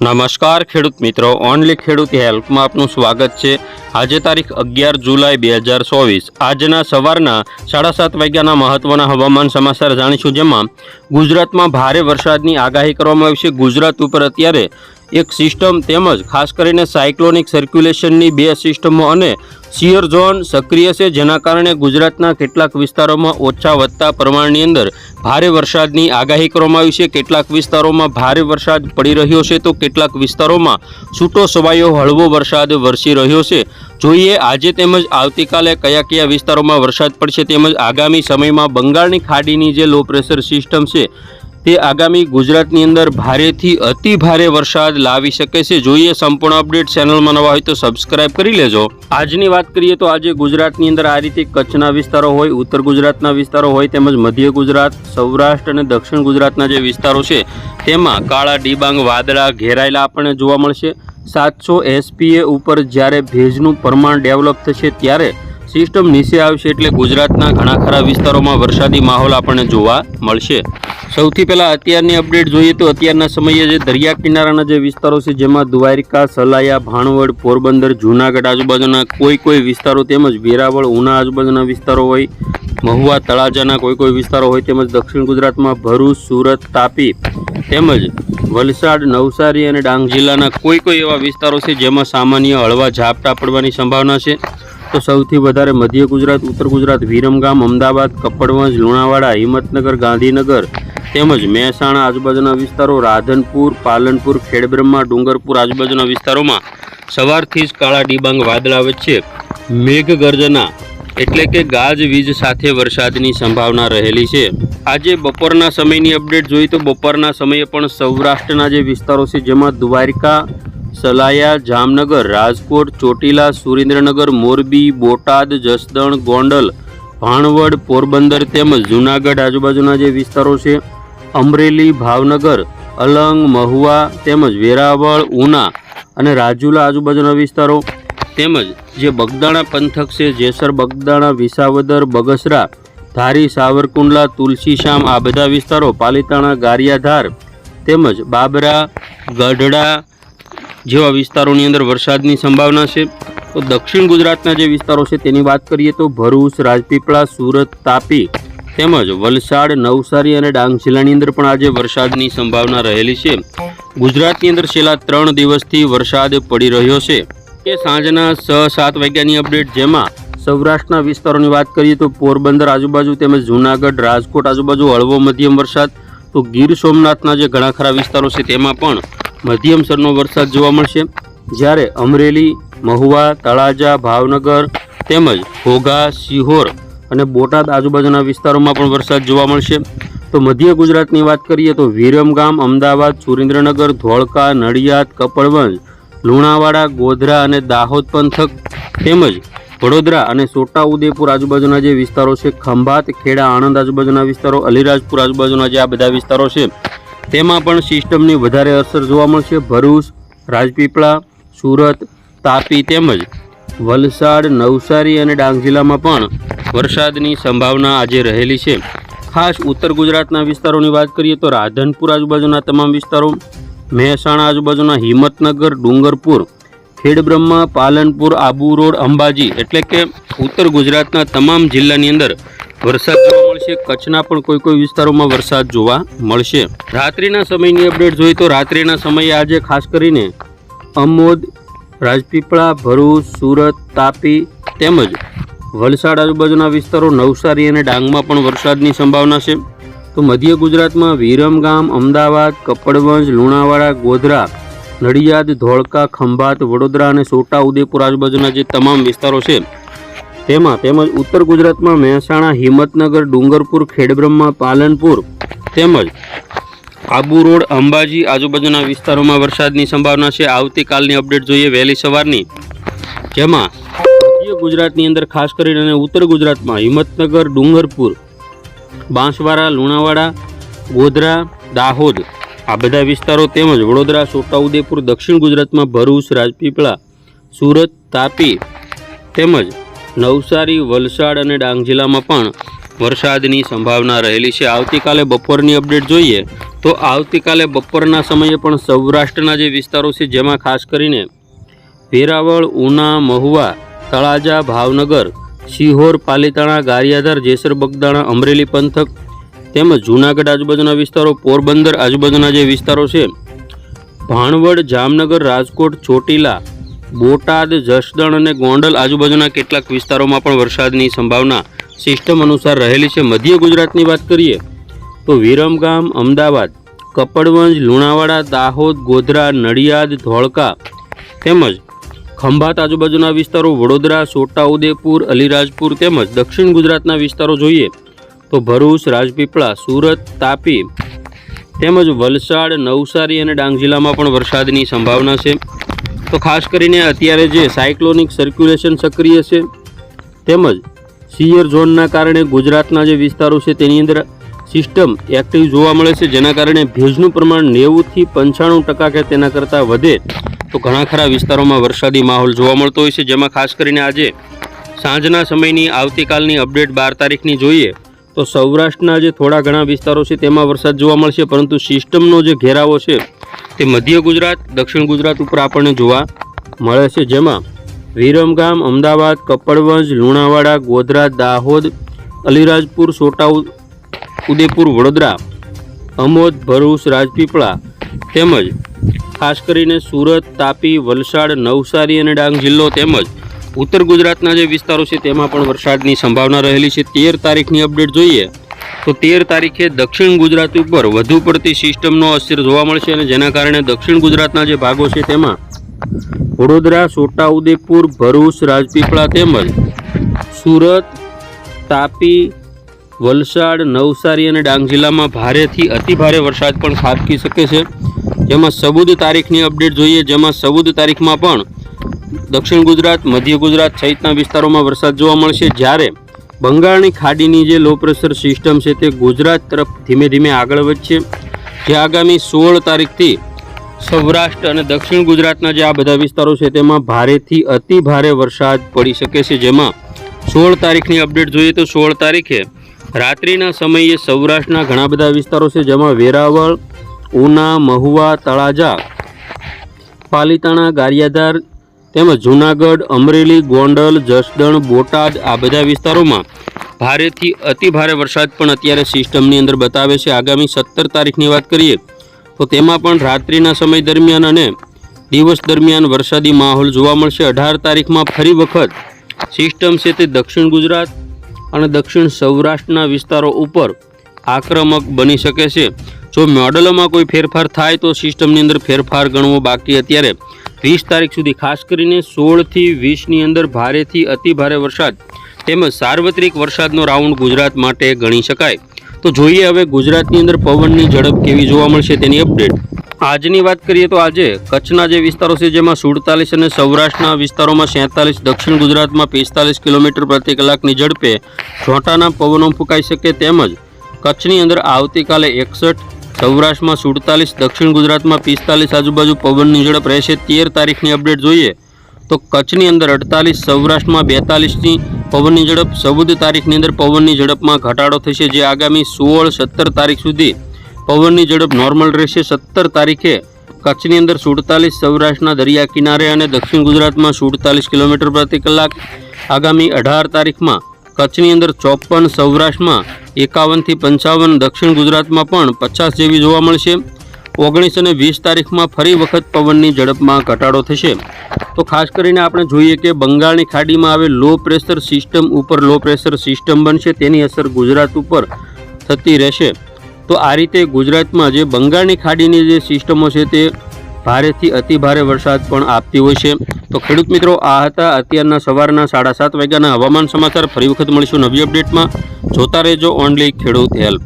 નમસ્કાર ખેડૂત મિત્રો, ઓનલી ખેડૂત હેલ્પમાં આપનું સ્વાગત છે. આજે તારીખ અગિયાર જુલાઈ બે હજાર ચોવીસ. આજના સવારના સાડા સાત વાગ્યાના મહત્વના હવામાન સમાચાર જાણીશું, જેમાં ગુજરાતમાં ભારે વરસાદની આગાહી કરવામાં આવી છે. ગુજરાત ઉપર અત્યારે એક સિસ્ટમ તેમજ ખાસ કરીને સાયક્લોનિક સર્ક્યુલેશનની બે સિસ્ટમો અને સિયર ઝોન સક્રિય છે, જેના કારણે ગુજરાતના કેટલાક વિસ્તારોમાં ઓછા વધતા પ્રમાણની અંદર ભારે વરસાદની આગાહી કરવામાં આવી છે. કેટલાક વિસ્તારોમાં ભારે વરસાદ પડી રહ્યો છે તો કેટલાક વિસ્તારોમાં છૂટો છવાયો હળવો વરસાદ વરસી રહ્યો છે. જોઈએ આજે તેમજ આવતીકાલે કયા કયા વિસ્તારોમાં વરસાદ પડશે તેમજ આગામી સમયમાં બંગાળની ખાડીની જે લો પ્રેશર સિસ્ટમ છે તે આગામી ગુજરાતની અંદર ભારેથી અતિ ભારે વરસાદ લાવી શકે છે. જોઈએ સંપૂર્ણ અપડેટ ચેનલમાં નવા હોય તો સબસ્ક્રાઇબ કરી લેજો. આજની વાત કરીએ તો આજે ગુજરાતની અંદર આ રીતે કચ્છના વિસ્તારો હોય, ઉત્તર ગુજરાતના વિસ્તારો હોય તેમજ મધ્ય ગુજરાત, સૌરાષ્ટ્ર અને દક્ષિણ ગુજરાતના જે વિસ્તારો છે તેમાં કાળા ડિબાંગ, વાદળા, ઘેરાયેલા આપણને જોવા મળશે. સાતસો એસપીએ ઉપર જ્યારે ભેજનું પ્રમાણ ડેવલપ થશે ત્યારે સિસ્ટમ નીચે આવશે એટલે ગુજરાતના ઘણા ખરા વિસ્તારોમાં વરસાદી માહોલ આપણને જોવા મળશે. સૌથી પહેલાં અત્યારની અપડેટ જોઈએ તો અત્યારના સમયે જે દરિયા કિનારાના જે વિસ્તારો છે, જેમાં દ્વારિકા, સલાયા, ભાણવડ, પોરબંદર, જૂનાગઢ આજુબાજુના કોઈ કોઈ વિસ્તારો તેમજ વેરાવળ, ઉના આજુબાજુના વિસ્તારો હોય, મહુવા, તળાજાના કોઈ કોઈ વિસ્તારો હોય તેમજ દક્ષિણ ગુજરાતમાં ભરૂચ, સુરત, તાપી તેમજ વલસાડ, નવસારી અને ડાંગ જિલ્લાના કોઈ કોઈ એવા વિસ્તારો છે, જેમાં સામાન્ય હળવા ઝાપટા પડવાની સંભાવના છે. તો સૌથી વધારે મધ્ય ગુજરાત, ઉત્તર ગુજરાત, વિરમગામ, અમદાવાદ, કપડવંજ, લુણાવાડા, હિંમતનગર, ગાંધીનગર તેમજ મહેસાણા આજુબાજુના વિસ્તારો રાધનપુર, પાલનપુર, ખેડબ્રહ્મા, ડુંગરપુર આજુબાજુના વિસ્તારોમાં સવારથી જ કાળા ડિબાંગ વાદળા વચ્ચે મેઘગર્જના એટલે કે ગાજવીજ સાથે વરસાદની સંભાવના રહેલી છે. આજે બપોરના સમયની અપડેટ જોઈએ તો બપોરના સમયે પણ સૌરાષ્ટ્રના જે વિસ્તારો છે, જેમાં દ્વારિકા, સલાયા, જામનગર, રાજકોટ, ચોટીલા, સુરેન્દ્રનગર, મોરબી, બોટાદ, જસદણ, ગોંડલ, ભાણવડ, પોરબંદર તેમજ જૂનાગઢ આજુબાજુના જે વિસ્તારો છે અમરેલી, ભાવનગર, અલંગ, મહુવા તેમજ વેરાવળ, ઉના અને રાજુલા આજુબાજુના વિસ્તારો. તેમજ જે બગદાણા પંથક છે, જેસર બગદાણા, વિસાવદર, બગસરા, ધારી, સાવરકુંડલા તુલસીશામ આ બધા વિસ્તારો પાલીતાણા, ગારિયાધાર તેમજ બાબરા, ગઢડા જેવા વિસ્તારોની અંદર વરસાદની સંભાવના છે. તો દક્ષિણ ગુજરાતના જે વિસ્તારો છે, તેની વાત કરીએ તો ભરૂચ, રાજપીપળા, સુરત, તાપી તેમજ વલસાડ, નવસારી અને ડાંગ જિલ્લાની અંદર પણ આજે વરસાદની સંભાવના રહેલી છે. ગુજરાતની અંદર છેલ્લા ત્રણ દિવસથી વરસાદ પડી રહ્યો છે. કે સાંજના છ, સાત વાગ્યાની અપડેટ જેમાં સૌરાષ્ટ્રના વિસ્તારોની વાત કરીએ તો પોરબંદર આજુબાજુ તેમજ જૂનાગઢ, રાજકોટ આજુબાજુ હળવો મધ્યમ વરસાદ. તો ગીર સોમનાથના જે ઘણા ખરા વિસ્તારો છે તેમાં પણ મધ્યમ સરનો વરસાદ જોવા મળશે. જ્યારે અમરેલી, મહુવા, તળાજા, ભાવનગર તેમજ ઘોઘા સિહોર અને બોટાદ આજુબાજુના વિસ્તારોમાં પણ વરસાદ જોવા મળશે. તો મધ્ય ગુજરાતની વાત કરીએ તો વિરમગામ અમદાવાદ, સુરેન્દ્રનગર, ધોળકા, નડિયાદ, કપડવંજ, લુણાવાડા, ગોધરા અને દાહોદ પંથક તેમજ વડોદરા અને છોટાઉદેપુર આજુબાજુના જે વિસ્તારો છે, ખંભાત, ખેડા, આણંદ આજુબાજુના વિસ્તારો, અલીરાજપુર આજુબાજુના જે આ બધા વિસ્તારો છે, તેમાં પણ સિસ્ટમની વધારે અસર જોવા મળશે. ભરૂચ, રાજપીપળા, સુરત, તાપી તેમજ વલસાડ, નવસારી અને ડાંગ જિલ્લામાં પણ વરસાદની સંભાવના આજે રહેલી છે. ખાસ ઉત્તર ગુજરાતના વિસ્તારોની વાત કરીએ તો રાધનપુર આજુબાજુના તમામ વિસ્તારો, મહેસાણા આજુબાજુના હિંમતનગર, ડુંગરપુર, ખેડબ્રહ્મા, પાલનપુર, આબુ રોડ, અંબાજી એટલે કે ઉત્તર ગુજરાતના તમામ જિલ્લાની અંદર વરસાદ જોવા મળશે. કચ્છના પણ કોઈ કોઈ વિસ્તારોમાં વરસાદ જોવા મળશે. રાત્રિના સમયની અપડેટ જોઈએ તો રાત્રિના સમયે આજે ખાસ કરીને અમોદ, રાજપીપળા, ભરૂચ, સુરત, તાપી તેમજ વલસાડ આજુબાજુના વિસ્તારો નવસારી અને ડાંગમાં પણ વરસાદની સંભાવના છે. તો મધ્ય ગુજરાતમાં વિરમગામ, અમદાવાદ, કપડવંજ, લુણાવાડા, ગોધરા, નડિયાદ, ધોળકા, ખંભાત, વડોદરા અને છોટાઉદેપુર આજુબાજુના જે તમામ વિસ્તારો છે, તેમાં તેમજ ઉત્તર ગુજરાતમાં મહેસાણા, હિંમતનગર, ડુંગરપુર, ખેડબ્રહ્મા, પાલનપુર તેમજ આબુ રોડ, અંબાજી આજુબાજુના વિસ્તારોમાં વરસાદની સંભાવના છે. આવતીકાલની અપડેટ જોઈએ વહેલી સવારની. જેમાં મધ્ય ગુજરાતની અંદર ખાસ કરીને ઉત્તર ગુજરાતમાં હિંમતનગર, ડુંગરપુર, બાંસવાડા, લુણાવાડા, ગોધરા, દાહોદ આ બધા વિસ્તારો તેમજ વડોદરા, છોટાઉદેપુર, દક્ષિણ ગુજરાતમાં ભરૂચ, રાજપીપળા, સુરત, તાપી તેમજ નવસારી, વલસાડ અને ડાંગ જિલ્લામાં પણ વરસાદની સંભાવના રહેલી છે. આવતીકાલે બપોરની અપડેટ જોઈએ તો આવતીકાલે બપોરના સમયે પણ સૌરાષ્ટ્રના જે વિસ્તારો છે, જેમાં ખાસ કરીને વેરાવળ, ઉના, મહુવા તળાજા, ભાવનગર સિહોર પાલીતાણા, ગારિયાધાર, જેસર, બગદાણા, અમરેલી પંથક તેમજ જૂનાગઢ આજુબાજુના વિસ્તારો, પોરબંદર આજુબાજુના જે વિસ્તારો છે. ભાણવડ, જામનગર, રાજકોટ, ચોટીલા, બોટાદ, જસદણ અને ગોંડલ આજુબાજુના કેટલાક વિસ્તારોમાં પણ વરસાદની સંભાવના સિસ્ટમ અનુસાર રહેલી છે. મધ્ય ગુજરાતની વાત કરીએ તો વિરમગામ, અમદાવાદ, કપડવંજ, લુણાવાડા, દાહોદ, ગોધરા, નડિયાદ, ધોળકા તેમજ ખંભાત આજુબાજુના વિસ્તારો વડોદરા છોટાઉદેપુર અલીરાજપુર તેમજ દક્ષિણ ગુજરાતના વિસ્તારો જોઈએ તો ભરૂચ, રાજપીપળા, સુરત, તાપી તેમજ વલસાડ, નવસારી અને ડાંગ જિલ્લામાં પણ વરસાદની સંભાવના છે. તો ખાસ કરીને અત્યારે જે સાયક્લોનિક સર્ક્યુલેશન સક્રિય છે તેમજ સિયર ઝોનના કારણે ગુજરાતના જે વિસ્તારો છે તેની અંદર સિસ્ટમ એક્ટિવ જોવા મળે છે, જેના કારણે ભેજનું પ્રમાણ નેવુંથી પંચાણું ટકા કે તેના કરતાં વધે. તો ઘણા ખરા વિસ્તારોમાં વરસાદી માહોલ જોવા મળતો હોય છે, જેમાં ખાસ કરીને આજે સાંજના સમયની આવતીકાલની અપડેટ બાર તારીખની જોઈએ તો સૌરાષ્ટ્રના જે થોડા ઘણા વિસ્તારો છે, તેમાં વરસાદ જોવા મળશે, પરંતુ સિસ્ટમનો જે ઘેરાવો છે, તે મધ્ય ગુજરાત, દક્ષિણ ગુજરાત ઉપર આપણને જોવા મળે છે, જેમાં વિરમગામ, અમદાવાદ, કપડવંજ, લુણાવાડા, ગોધરા, દાહોદ, અલીરાજપુર છોટા ઉદેપુર વડોદરા, અમોદ, ભરૂચ, રાજપીપળા તેમજ ખાસ કરીને સુરત, તાપી, વલસાડ, નવસારી અને ડાંગ જિલ્લો તેમજ ઉત્તર ગુજરાતના જે વિસ્તારો છે તેમાં પણ વરસાદની સંભાવના રહેલી છે. તેર તારીખની અપડેટ જોઈએ તો તેર તારીખે દક્ષિણ ગુજરાત ઉપર વધુ પડતી સિસ્ટમનો અસર જોવા મળશે અને જેના કારણે દક્ષિણ ગુજરાતના જે ભાગો છે તેમાં વડોદરા, છોટાઉદેપુર, ભરૂચ, રાજપીપળા તેમજ સુરત, તાપી, વલસાડ, નવસારી અને ડાંગ જિલ્લામાં ભારેથી અતિભારે વરસાદ પણ ખાબકી શકે છે. જેમાં સબુદ તારીખની અપડેટ જોઈએ, જેમાં સબુદ તારીખમાં પણ દક્ષિણ ગુજરાત, મધ્ય ગુજરાત સહિતના વિસ્તારોમાં વરસાદ જોવા મળશે. જ્યારે બંગાળની ખાડીની જે લો પ્રેશર સિસ્ટમ છે તે ગુજરાત તરફ ધીમે ધીમે આગળ વધશે. જે આગામી સોળ તારીખથી સૌરાષ્ટ્ર અને દક્ષિણ ગુજરાતના જે આ બધા વિસ્તારો છે તેમાં ભારેથી અતિ ભારે વરસાદ પડી શકે છે. જેમાં સોળ તારીખની અપડેટ જોઈએ તો સોળ તારીખે રાત્રિના સમયે સૌરાષ્ટ્રના ઘણા બધા વિસ્તારો છે, જેમાં વેરાવળ ઉના, મહુવા, તળાજા, પાલીતાણા, ગારિયાધાર તેમજ જૂનાગઢ, અમરેલી, ગોંડલ, જસદણ, બોટાદ આ બધા વિસ્તારોમાં ભારેથી અતિભારે વરસાદ પણ અત્યારે સિસ્ટમની અંદર બતાવે છે. આગામી સત્તર તારીખની વાત કરીએ તો તેમાં પણ રાત્રિના સમય દરમિયાન અને દિવસ દરમિયાન વરસાદી માહોલ જોવા મળશે. અઢાર તારીખમાં ફરી વખત સિસ્ટમ છે તે દક્ષિણ ગુજરાત અને દક્ષિણ સૌરાષ્ટ્રના વિસ્તારો ઉપર આક્રમક બની શકે છે. જો મોડલોમાં કોઈ ફેરફાર થાય તો સિસ્ટમની અંદર ફેરફાર ગણવો બાકી અત્યારે. વીસ તારીખ સુધી ખાસ કરીને સોળથી વીસની અંદર ભારેથી અતિ ભારે વરસાદ તેમજ સાર્વત્રિક વરસાદનો રાઉન્ડ ગુજરાત માટે ગણી શકાય. તો જોઈએ હવે ગુજરાતની અંદર પવનની ઝડપ કેવી જોવા મળશે તેની અપડેટ. આજની વાત કરીએ તો આજે કચ્છના જે વિસ્તારો છે, જેમાં સુડતાલીસ અને સૌરાષ્ટ્રના વિસ્તારોમાં સેતાલીસ, દક્ષિણ ગુજરાતમાં પિસ્તાલીસ કિલોમીટર પ્રતિ કલાકની ઝડપે છોટાના પવનો ફૂંકાઈ શકે તેમજ કચ્છની અંદર આવતીકાલે એકસઠ સૌરાષ્ટ્રમાં સુડતાલીસ, દક્ષિણ ગુજરાતમાં પિસ્તાલીસ, આજુબાજુ પવનની ઝડપ રહેશે. તેર તારીખની અપડેટ જોઈએ તો કચ્છની અંદર અડતાલીસ, સૌરાષ્ટ્રમાં બેતાલીસની પવનની ઝડપ. ચૌદ તારીખની અંદર પવનની ઝડપમાં ઘટાડો થશે. જે આગામી સોળ, સત્તર તારીખ સુધી પવનની ઝડપ નોર્મલ રહેશે. સત્તર તારીખે કચ્છની અંદર સુડતાલીસ, સૌરાષ્ટ્રના દરિયા કિનારે અને દક્ષિણ ગુજરાતમાં સુડતાલીસ કિલોમીટર પ્રતિ કલાક. આગામી અઢાર તારીખમાં કચ્છની અંદર ચોપન સૌરાષ્ટ્રમાં એકાવનથી પંચાવન દક્ષિણ ગુજરાતમાં પણ પચાસ જેવી જોવા મળશે. ઓગણીસ અને વીસ તારીખમાં ફરી વખત પવનની ઝડપમાં ઘટાડો થશે. તો ખાસ કરીને આપણે જોઈએ કે બંગાળની ખાડીમાં આવે લો પ્રેશર સિસ્ટમ ઉપર લો પ્રેશર સિસ્ટમ બનશે, તેની અસર ગુજરાત ઉપર થતી રહેશે. તો આ રીતે ગુજરાતમાં જે બંગાળની ખાડીની જે સિસ્ટમો છે તે ભારેથી અતિ ભારે વરસાદ પણ આપતી હોય છે. તો ખેડૂત મિત્રો, આ હતા અત્યારના સવારના સાડા સાત વાગ્યાના હવામાન સમાચાર. ફરી વખત મળીશું નવી અપડેટમાં. જોતા રહેજો ઓનલી ખેડૂત હેલ્પ.